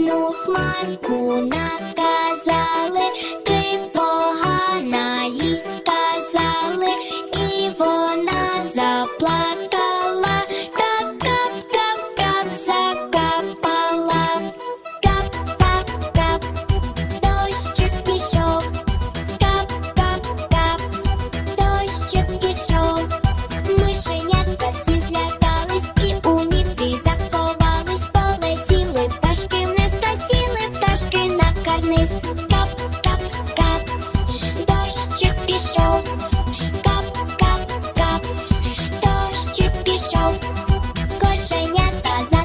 одну хмарку наказали, ти погана їй сказали, і вона заплакала. карниз, кап-кап-кап, дощик пішов, кап-кап-кап, дощик пішов, кошенята за.